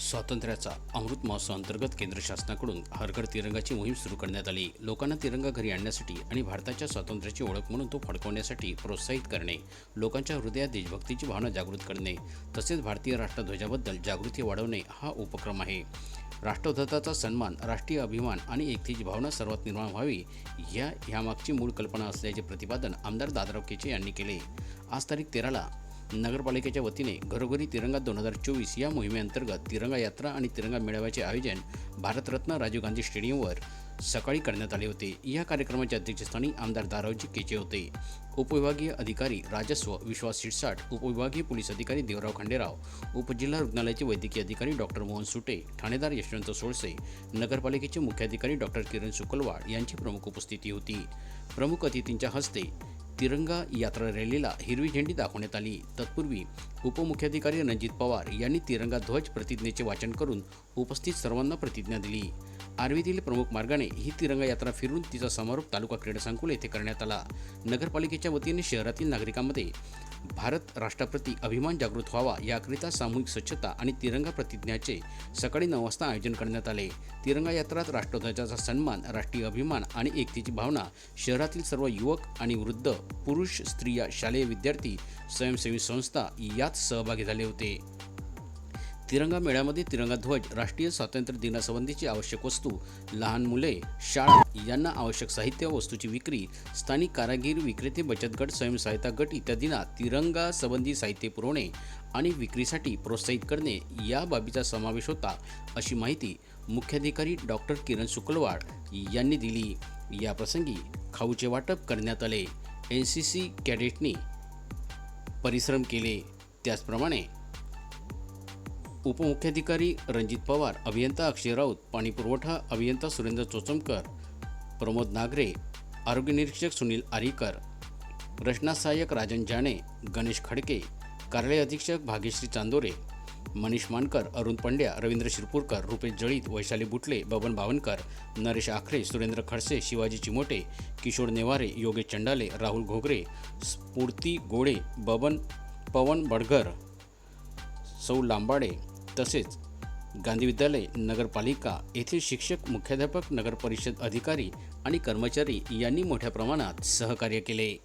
स्वातंत्र्याचा अमृत महोत्सव अंतर्गत केंद्र शासनाकडून हरघर तिरंगाची मोहीम सुरू करण्यात आली. लोकांना तिरंगा घरी आणण्यासाठी आणि भारताच्या स्वातंत्र्याची ओळख म्हणून तो फडकवण्यासाठी प्रोत्साहित करणे लोकांच्या हृदयात देशभक्तीची भावना जागृत करणे तसेच भारतीय राष्ट्रध्वजाबद्दल जागृती वाढवणे हा उपक्रम आहे. राष्ट्रध्वजाचा सन्मान राष्ट्रीय अभिमान आणि एकतेची भावना सर्वात निर्माण व्हावी या ह्यामागची मूळ कल्पना असल्याचे प्रतिपादन आमदार दादराव केचे यांनी केले. आज तारीख तेराला नगरपालिकेच्या वतीने घरोघरी तिरंगा दोन हजार चोवीस या मोहिमेअंतर्गत तिरंगा यात्रा आणि तिरंगा मेळाव्याचे आयोजन भारतरत्न राजीव गांधी स्टेडियमवर सकाळी करण्यात आले होते. या कार्यक्रमाच्या अध्यक्षस्थानी आमदार दारावजी केचे होते. उपविभागीय अधिकारी राजस्व विश्वास शिरसाट उपविभागीय पोलीस अधिकारी देवराव खंडेराव उपजिल्हा रुग्णालयाचे वैद्यकीय अधिकारी डॉक्टर मोहन सुटे ठाणेदार यशवंत सोळसे नगरपालिकेचे मुख्याधिकारी डॉक्टर किरण सुकलवाड यांची प्रमुख उपस्थिती होती. प्रमुख अतिथींच्या हस्ते तिरंगा यात्रा रॅलीला हिरवी झेंडी दाखवण्यात आली. तत्पूर्वी उपमुख्याधिकारी रणजित पवार यांनी तिरंगा ध्वज प्रतिज्ञेचे वाचन करून उपस्थित सर्वांना प्रतिज्ञा दिली. आर्वीतील प्रमुख मार्गाने ही तिरंगा यात्रा फिरून तिचा समारोप तालुका क्रीडा संकुल येथे करण्यात आला. नगरपालिकेच्या वतीने शहरातील नागरिकांमध्ये भारत राष्ट्राप्रती अभिमान जागृत व्हावा याकरिता सामूहिक स्वच्छता आणि तिरंगा प्रतिज्ञाचे सकाळी नऊ वाजता आयोजन करण्यात आले. तिरंगा यात्रात राष्ट्रध्वजाचा सन्मान राष्ट्रीय अभिमान आणि एकतेची भावना शहरातील सर्व युवक आणि वृद्ध पुरुष स्त्रिया शालेय विद्यार्थी स्वयंसेवी संस्था यात सहभागी झाले होते. तिरंगा मेळ्यामध्ये तिरंगा ध्वज राष्ट्रीय स्वातंत्र्य दिनासंबंधीची आवश्यक वस्तू लहान मुले शाळा यांना आवश्यक साहित्य वस्तूची विक्री स्थानिक कारागीर विक्रेते बचत गट स्वयंसहायता गट इत्यादींना तिरंगा संबंधी साहित्य पुरवणे आणि विक्रीसाठी प्रोत्साहित करणे या बाबीचा समावेश होता अशी माहिती मुख्याधिकारी डॉक्टर किरण शुक्लवाड यांनी दिली. याप्रसंगी खाऊचे वाटप करण्यात आले. एन सी सी कॅडेटनी परिश्रम केले. त्याचप्रमाणे उपमुख्याधिकारी रणजित पवार अभियंता अक्षय राऊत पाणीपुरवठा अभियंता सुरेंद्र चोचमकर प्रमोद नागरे आरोग्य निरीक्षक सुनील आरीकर रचना सहाय्यक राजन जाणे गणेश खडके कार्यालय अधीक्षक भाग्यश्री चांदोरे मनीष मानकर अरुण पंड्या रवींद्र शिरपूरकर रुपेश जळीत वैशाली बुटले बबन बावनकर नरेश आखरे सुरेंद्र खडसे शिवाजी चिमोटे किशोर नेवारे योगेश चंडाले राहुल घोगरे स्फूर्ती गोळे बबन पवन बडघर सौ लांबाडे तसेच गांधी विद्यालय नगरपालिका येथील शिक्षक मुख्याध्यापक नगरपरिषद अधिकारी आणि कर्मचारी यांनी मोठ्या प्रमाणात सहकार्य केले.